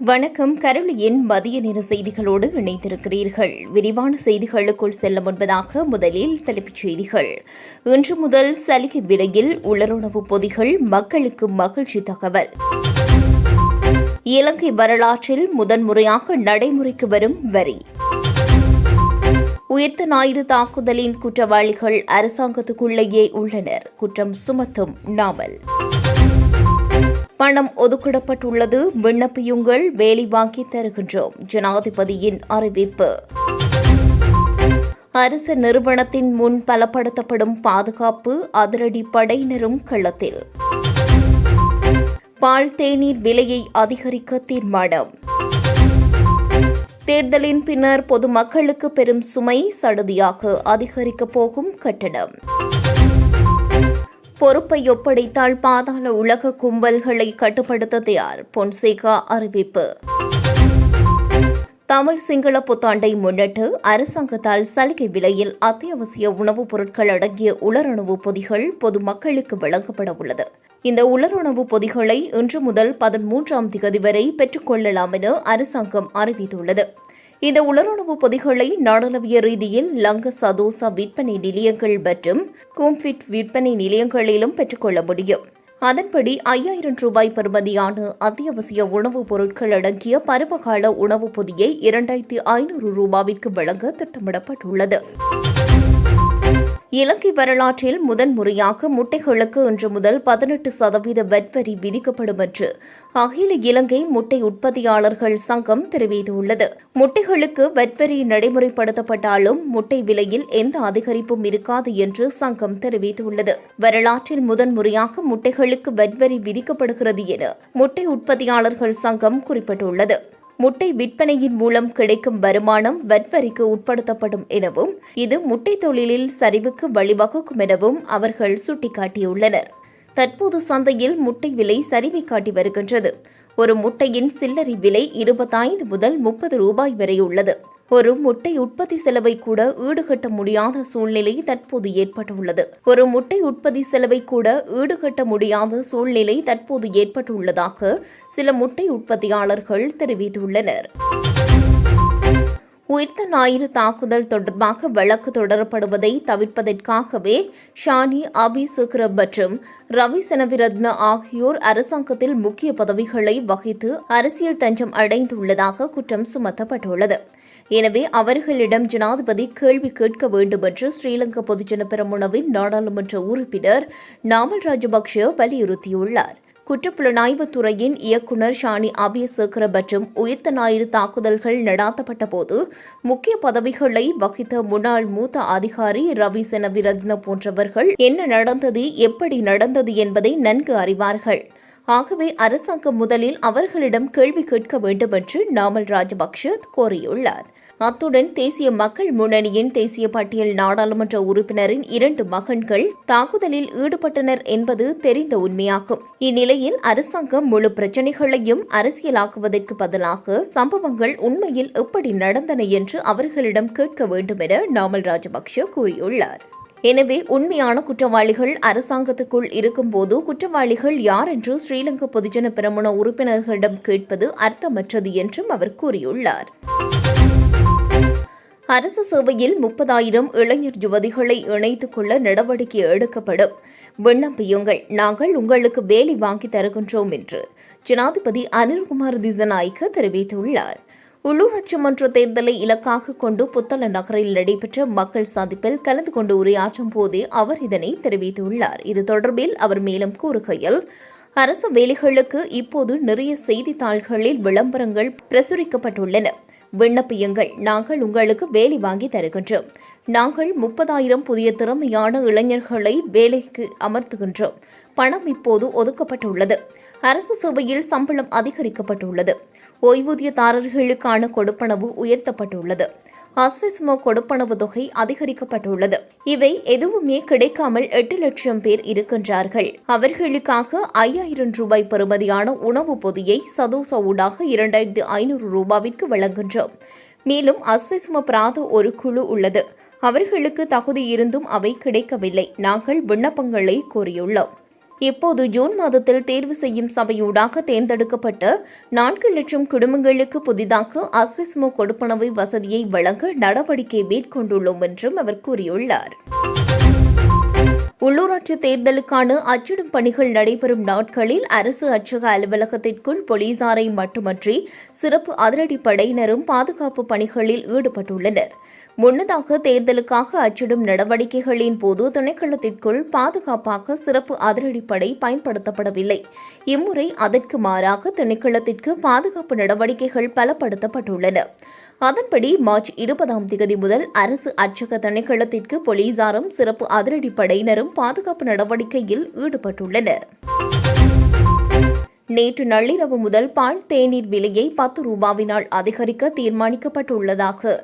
வணக்கம். கரளியின் மதிய நேர செய்திகளோடு இணைந்திருக்கிறீர்கள். விரிவான செய்திகளுக்குள் செல்ல முன்பதாக முதலில் தலைப்புச் செய்திகள். இன்று முதல் சலுகை விலையில் உலருணவு பொதிகள் மக்களுக்கு மகிழ்ச்சி தகவல். இலங்கை வரலாற்றில் முதன்முறையாக நடைமுறைக்கு வரும் வரி. உயிர்த்த ஞாயிறு தாக்குதலின் குற்றவாளிகள் அரசாங்கத்துக்குள்ளேயே உள்ளனர். குற்றம் சுமத்தும் நாமல் பணம் ஒதுக்கிடப்பட்டுள்ளது. விண்ணப்பியுங்கள். வேலை வாங்கி தருகின்றோம். ஜனாதிபதியின் அறிவிப்பு. அரசு நிறுவனத்தின் முன் பலப்படுத்தப்படும் பாதுகாப்பு அதிரடி படையினரும் களத்தில். பால் தேநீர் விலையை அதிகரிக்க தீர்மானம். தேர்தலின் பின்னர் பொதுமக்களுக்கு பெரும் சுமை சடுதியாக அதிகரிக்கப் போகும் கட்டணம். பொறுப்பை ஒப்படைத்தால் பாதாள உலக கும்பல்களை கட்டுப்படுத்த தயார் பொன்சேகா அறிவிப்பு. தமிழ் சிங்கள புத்தாண்டை முன்னிட்டு அரசாங்கத்தால் சலுகை விலையில் அத்தியாவசிய உணவுப் பொருட்கள் அடங்கிய உலரணவு பொதிகள் பொதுமக்களுக்கு வழங்கப்பட உள்ளது. இந்த உலருணவு பொதிகளை இன்று முதல் பதிமூன்றாம் திகதி வரை பெற்றுக் கொள்ளலாம் என அரசாங்கம் அறிவித்துள்ளது. இந்த உலருணவு பொதிகளை நாடளவிய ரீதியில் லங்க சதோசா விற்பனை நிலையங்கள் மற்றும் கூம்ஃபிட் விற்பனை நிலையங்களிலும் பெற்றுக்கொள்ள முடியும். அதன்படி ஐயாயிரம் ரூபாய் பெறுமதியான அத்தியாவசிய உணவுப் பொருட்கள் அடங்கிய பருவகால உணவுப் பொதியை இரண்டாயிரத்தி ஐநூறு ரூபாவிற்கு வழங்க திட்டமிடப்பட்டுள்ளது. இலங்கை வரலாற்றில் முதன்முறையாக முட்டைகளுக்கு இன்று முதல் பதினெட்டு சதவீத வரி விதிக்கப்படும் என்று அகில இலங்கை முட்டை உற்பத்தியாளர்கள் சங்கம் தெரிவித்துள்ளது. முட்டைகளுக்கு வரி நடைமுறைப்படுத்தப்பட்டாலும் முட்டை விலையில் எந்த அதிகரிப்பும் இருக்காது என்று சங்கம் தெரிவித்துள்ளது. வரலாற்றில் முதன்முறையாக முட்டைகளுக்கு வரி விதிக்கப்படுகிறது என முட்டை உற்பத்தியாளர்கள் சங்கம் குறிப்பிட்டுள்ளது. முட்டை விற்பனையின் மூலம் கிடைக்கும் வருமானம் வட்வரிக்கு உட்படுத்தப்படும் எனவும் இது முட்டை தொழிலில் சரிவுக்கு வழிவகுக்கும் எனவும் அவர்கள் சுட்டிக்காட்டியுள்ளனர். தற்போது சந்தையில் முட்டை விலை சரிவை காட்டி வருகின்றது. ஒரு முட்டையின் சில்லறை விலை இருபத்தைந்து முதல் முப்பது ரூபாய் வரை உள்ளது. ஒரு முட்டை உற்பத்தி செலவை கூட ஈடுகட்ட முடியாத சூழ்நிலை தற்போது ஏற்பட்டுள்ளது. ஒரு முட்டை உற்பத்தி செலவை கூட ஈடுகட்ட முடியாத சூழ்நிலை தற்போது ஏற்பட்டுள்ளதாக சில முட்டை உற்பத்தியாளர்கள் தெரிவித்துள்ளனர். உயிர்த்த ஞாயிறு தாக்குதல் தொடர்பாக வழக்கு தொடரப்படுவதை தவிர்ப்பதற்காகவே ஷானி அபி சுக்ரப் மற்றும் ரவி செனவிரத்ன ஆகியோர் அரசாங்கத்தில் முக்கிய பதவிகளை வகித்து அரசியல் தஞ்சம் அடைந்துள்ளதாக குற்றம் சுமத்தப்பட்டுள்ளது. எனவே அவர்களிடம் ஜனாதிபதி கேள்வி கேட்க வேண்டும் என்று ஸ்ரீலங்கா பொதுஜன பெரமுனவின் நாடாளுமன்ற உறுப்பினர் நாமல் ராஜபக்ஷ வலியுறுத்தியுள்ளார். குற்றப்புலனாய்வுத் துறையின் இயக்குநர் ஷானி அபியசேகர மற்றும் உயிர்த்த ஞாயிறு தாக்குதல்கள் நடாத்தப்பட்ட போது முக்கிய பதவிகளை வகித்த முன்னாள் மூத்த அதிகாரி ரவி செனவிரத்ன போன்றவர்கள் என்ன நடந்தது எப்படி நடந்தது என்பதை நன்கு அறிவார்கள். ஆகவே அரசாங்கம் முதலில் அவர்களிடம் கேள்வி கேட்க வேண்டும் என்று நாமல் ராஜபக்ஷ கோரியுள்ளார். அத்துடன் தேசிய மக்கள் முன்னணியின் தேசிய பட்டியல் நாடாளுமன்ற உறுப்பினரின் இரண்டு மகன்கள் தாக்குதலில் ஈடுபட்டனர் என்பது தெரிந்த உண்மையாகும். இந்நிலையில் அரசாங்கம் முழு பிரச்சினைகளையும் அரசியலாக்குவதற்கு பதிலாக சம்பவங்கள் உண்மையில் எப்படி நடந்தன என்று அவர்களிடம் கேட்க வேண்டும் என நாமல் ராஜபக்ஷ கூறியுள்ளார். எனவே உண்மையான குற்றவாளிகள் அரசாங்கத்துக்குள் இருக்கும்போது குற்றவாளிகள் யார் என்று ஸ்ரீலங்கா பொதுஜன பிரமுன உறுப்பினர்களிடம் கேட்பது அர்த்தமற்றது என்றும் அவர் கூறியுள்ளார். அரசு சேவையில் முப்பதாயிரம் இளைஞர் யுவதிகளை இணைத்துக் கொள்ள நடவடிக்கை எடுக்கப்படும். விண்ணப்பியுங்கள் நாங்கள் உங்களுக்கு வேலை வாங்கி தருகின்றோம் என்று ஜனாதிபதி அனில்குமார் திசநாய்க்க தெரிவித்துள்ளார். உள்ளூராட்சி மன்ற தேர்தலை இலக்காக கொண்டு புத்தள நகரில் நடைபெற்ற மக்கள் சந்திப்பில் கலந்து கொண்டு உரையாற்றும் போதே அவர் இதனை தெரிவித்துள்ளார். இது தொடர்பில் அவர் மேலும் கூறுகையில் அரசு வேலைகளுக்கு இப்போது நிறைய செய்தித்தாள்களில் விளம்பரங்கள் பிரசுரிக்கப்பட்டுள்ளன. விண்ணப்பியுங்கள். நாங்கள் உங்களுக்கு வேலை வாங்கி தருகின்றோம். நாங்கள் முப்பதாயிரம் புதிய திறமையான இளைஞர்களை வேலைக்கு அமர்த்துகின்றோம். பணம் இப்போது ஒதுக்கப்பட்டுள்ளது. அரசு சபையில் சம்பளம் அதிகரிக்கப்பட்டுள்ளது. ஓய்வூதியதாரர்களுக்கான கொடுப்பனவு உயர்த்தப்பட்டுள்ளது. அஸ்விஸ்மோ கொடுப்பனவு தொகை அதிகரிக்கப்பட்டுள்ளது. இவை எதுவுமே கிடைக்காமல் எட்டு லட்சம் பேர் இருக்கின்றார்கள். அவர்களுக்காக ஐயாயிரம் ரூபாய் பெறுமதியான உணவு பொதியை சதோச ஊடாக இரண்டாயிரத்து ஐநூறு ரூபாவிற்கு வழங்குகின்றோம். மேலும் அஸ்விஸ்ம பிராத ஒரு குழு உள்ளது. அவர்களுக்கு தகுதி இருந்தும் அவை கிடைக்கவில்லை. நாங்கள் விண்ணப்பங்களை கோரியுள்ளோம். இப்போது ஜூன் மாதத்தில் தேர்வு செய்யும் சபையூடாக தேர்ந்தெடுக்கப்பட்ட நான்கு லட்சம் குடும்பங்களுக்கு புதிதாக அஸ்விஸ்மோ கொடுப்பனவை வசதியை வழங்க நடவடிக்கை மேற்கொண்டுள்ளோம் என்றும் அவர் கூறியுள்ளார். உள்ளூராட்சி தேர்தலுக்கான அச்சிடும் பணிகள் நடைபெறும் நாட்களில் அரசு அச்சக அலுவலகத்திற்குள் போலீசாரை மட்டுமன்றி சிறப்பு அதிரடிப்படையினரும் பாதுகாப்பு பணிகளில் ஈடுபட்டுள்ளனர். முன்னதாக தேர்தலுக்காக அச்சிடும் நடவடிக்கைகளின் போது திணைக்களத்திற்குள் பாதுகாப்பாக சிறப்பு அதிரடிப்படை பயன்படுத்தப்படவில்லை. இம்முறை அதற்கு மாறாக திணைக்களத்திற்கு பாதுகாப்பு நடவடிக்கைகள் பலப்படுத்தப்பட்டுள்ளன. அதன்படி மார்ச் இருபதாம் தேதி முதல் அரசு அச்சக திணைக்களத்திற்கு போலீசாரும் சிறப்பு அதிரடிப்படையினரும் பாதுகாப்பு நடவடிக்கையில் ஈடுபட்டுள்ளனர். நேற்று நள்ளிரவு முதல் பால் தேநீர் விலையை பத்து ரூபாவினால் அதிகரிக்க தீர்மானிக்கப்பட்டுள்ளதாக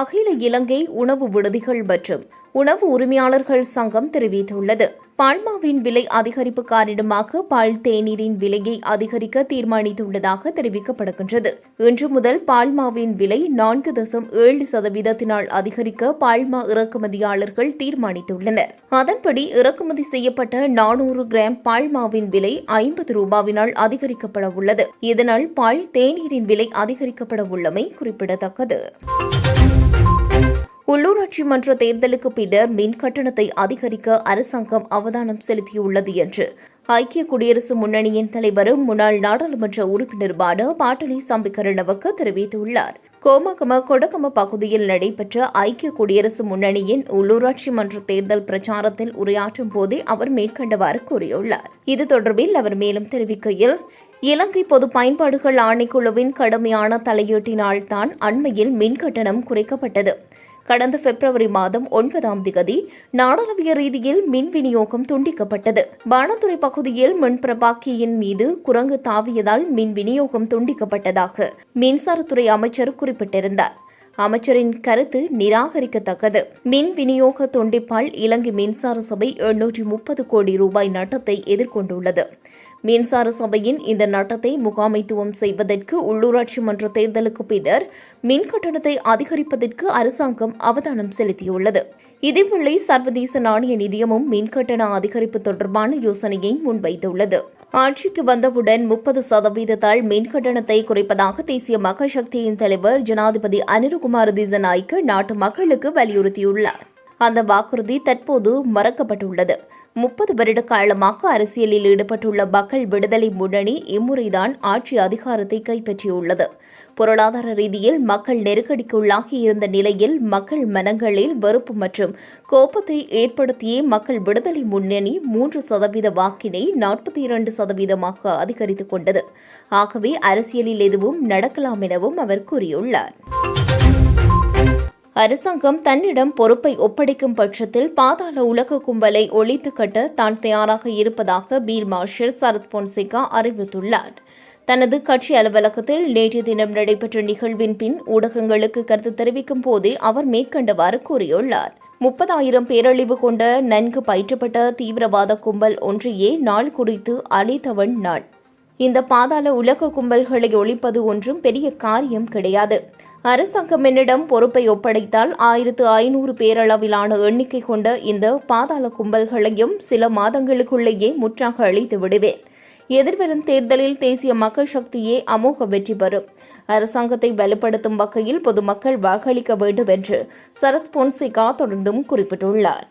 அகில இலங்கை உணவு விடுதிகள் மற்றும் உணவு உரிமையாளர்கள் சங்கம் தெரிவித்துள்ளது. பால்மாவின் விலை அதிகரிப்பு காரணமாக பால் தேநீரின் விலையை அதிகரிக்க தீர்மானித்துள்ளதாக தெரிவிக்கப்படுகின்றது. இன்று முதல் பால்மாவின் விலை நான்கு தசம் ஏழு சதவீதத்தினால் அதிகரிக்க பால்மா இறக்குமதியாளர்கள் தீர்மானித்துள்ளனர். அதன்படி இறக்குமதி செய்யப்பட்ட நானூறு கிராம் பால்மாவின் விலை ஐம்பது ரூபாவினால் அதிகரிக்கப்பட உள்ளது. இதனால் பால் தேநீரின் விலை அதிகரிக்கப்பட உள்ளமை குறிப்பிடத்தக்கது. உள்ளூராட்சி மன்ற தேர்தலுக்கு பின்னர் மின் கட்டணத்தை அதிகரிக்க அரசாங்கம் அவதானம் செலுத்தியுள்ளது என்று ஐக்கிய குடியரசு முன்னணியின் தலைவரும் முன்னாள் நாடாளுமன்ற உறுப்பினருமான பாட்டலி சம்பிக்கரணவுக்கு தெரிவித்துள்ளார். கோமகம கொடகம பகுதியில் நடைபெற்ற ஐக்கிய குடியரசு முன்னணியின் உள்ளூராட்சி மன்ற தேர்தல் பிரச்சாரத்தில் உரையாற்றும் போதே அவர் மேற்கண்டவாறு கூறியுள்ளார். இது தொடர்பில் அவர் மேலும் தெரிவிக்கையில் இலங்கை பொது பயன்பாடுகள் ஆணைக்குழுவின் கடுமையான தலையீட்டினால்தான் அண்மையில் மின் கட்டணம் குறைக்கப்பட்டது. கடந்த பிப்ரவரி மாதம் ஒன்பதாம் திகதி நாடளாவிய ரீதியில் மின் விநியோகம் துண்டிக்கப்பட்டது. பானத்துறை பகுதியில் மின் பிரபாக்கியின் மீது குரங்கு தாவியதால் மின் விநியோகம் துண்டிக்கப்பட்டதாக மின்சாரத்துறை அமைச்சர் குறிப்பிட்டிருந்தார். அமைச்சரின் கருத்து நிராகரிக்கத்தக்கது. மின் விநியோக துண்டிப்பால் இலங்கை மின்சார சபை எண்ணூற்றி முப்பது கோடி ரூபாய் நட்டத்தை எதிர்கொண்டுள்ளது. மின்சார சபையின் இந்த நட்டத்தை முகாமைத்துவம் செய்வதற்கு உள்ளூராட்சி மன்ற தேர்தலுக்கு பின்னர் மின் கட்டணத்தை அதிகரிப்பதற்கு அரசாங்கம் அவதானம் செலுத்தியுள்ளது. இதேவேளை சர்வதேச நாணய நிதியமும் மின் கட்டண அதிகரிப்பு தொடர்பான யோசனையை முன்வைத்துள்ளது. ஆட்சிக்கு வந்தவுடன் முப்பது சதவீதத்தால் மின் கட்டணத்தை குறைப்பதாக தேசிய மக்கள் சக்தியின் தலைவர் ஜனாதிபதி அனிருகுமார் திசநாய்க்கு நாட்டு மக்களுக்கு வலியுறுத்தியுள்ளார். அந்த வாக்குறுதி தற்போது மறக்கப்பட்டுள்ளது. முப்பது வருட காலமாக அரசியலில் ஈடுபட்டுள்ள மக்கள் விடுதலை முன்னணி இம்முறைதான் ஆட்சி அதிகாரத்தை கைப்பற்றியுள்ளது. பொருளாதார ரீதியில் மக்கள் நெருக்கடிக்குள்ளாகி இருந்த நிலையில் மக்கள் மனங்களில் வெறுப்பு மற்றும் கோபத்தை ஏற்படுத்தியே மக்கள் விடுதலை முன்னணி மூன்று சதவீத வாக்கினை நாற்பத்தி இரண்டு சதவீதமாக அதிகரித்துக் கொண்டது. ஆகவே அரசியலில் எதுவும் நடக்கலாம் எனவும் அவர் கூறியுள்ளார். அரசாங்கம் தன்னிடம் பொறுப்பை ஒப்படைக்கும் பட்சத்தில் பாதாள உலக கும்பலை ஒழித்து கட்ட தான் தயாராக இருப்பதாக பீர் மார்ஷல் சரத் பொன்சேகா அறிவித்துள்ளார். தனது கட்சி அலுவலகத்தில் நேற்று தினம் நடைபெற்ற நிகழ்வின் பின் ஊடகங்களுக்கு கருத்து தெரிவிக்கும் போதே அவர் மேற்கண்டவாறு கூறியுள்ளார். முப்பதாயிரம் பேரழிவு கொண்ட நன்கு பயிற்றப்பட்ட தீவிரவாத கும்பல் ஒன்றையே நாள் குறித்து அழைத்தவன் நாள் இந்த பாதாள உலக கும்பல்களை ஒழிப்பது ஒன்றும் பெரிய காரியம் கிடையாது. அரசாங்கம் என்னிடம் பொறுப்பை ஒப்படைத்தால் ஆயிரத்து ஐநூறு பேரளவிலான எண்ணிக்கை கொண்ட இந்த பாதாள கும்பல்களையும் சில மாதங்களுக்குள்ளேயே முற்றாக அழித்து விடுவேன். எதிர்வரும் தேர்தலில் தேசிய மக்கள் சக்தியே அமோக வெற்றி பெறும். அரசாங்கத்தை வலுப்படுத்தும் வகையில் பொதுமக்கள் வாக்களிக்க வேண்டும் என்று சரத் பொன்சிகா தொடர்ந்தும் குறிப்பிட்டுள்ளார்.